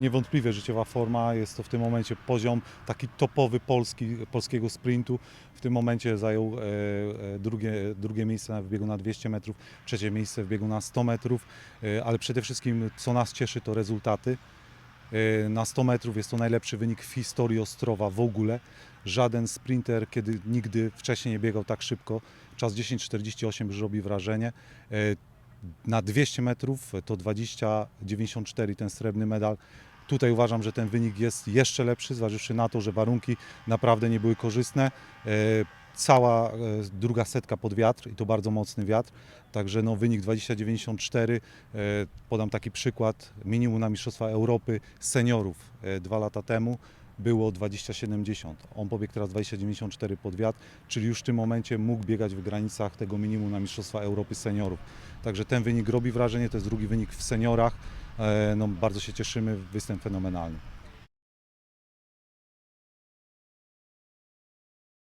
niewątpliwie życiowa forma, jest to w tym momencie poziom taki topowy polski, polskiego sprintu. W tym momencie zajął e, e, drugie, drugie miejsce w biegu na 200 metrów, trzecie miejsce w biegu na 100 metrów, e, ale przede wszystkim co nas cieszy to rezultaty. Na 100 metrów jest to najlepszy wynik w historii Ostrowa w ogóle. Żaden sprinter, kiedy nigdy wcześniej nie biegał tak szybko. Czas 10.48 już robi wrażenie. Na 200 metrów to 20.94 ten srebrny medal. Tutaj uważam, że ten wynik jest jeszcze lepszy, zważywszy na to, że warunki naprawdę nie były korzystne. E, Cała e, druga setka pod wiatr i to bardzo mocny wiatr. Także no, wynik 2094. E, Podam taki przykład. Minimum na Mistrzostwa Europy seniorów dwa lata temu było 20,70. On pobiegł teraz 20,94 pod wiatr, czyli już w tym momencie mógł biegać w granicach tego minimum na Mistrzostwa Europy seniorów. Także ten wynik robi wrażenie, to jest drugi wynik w seniorach. E, No, bardzo się cieszymy, występ fenomenalny.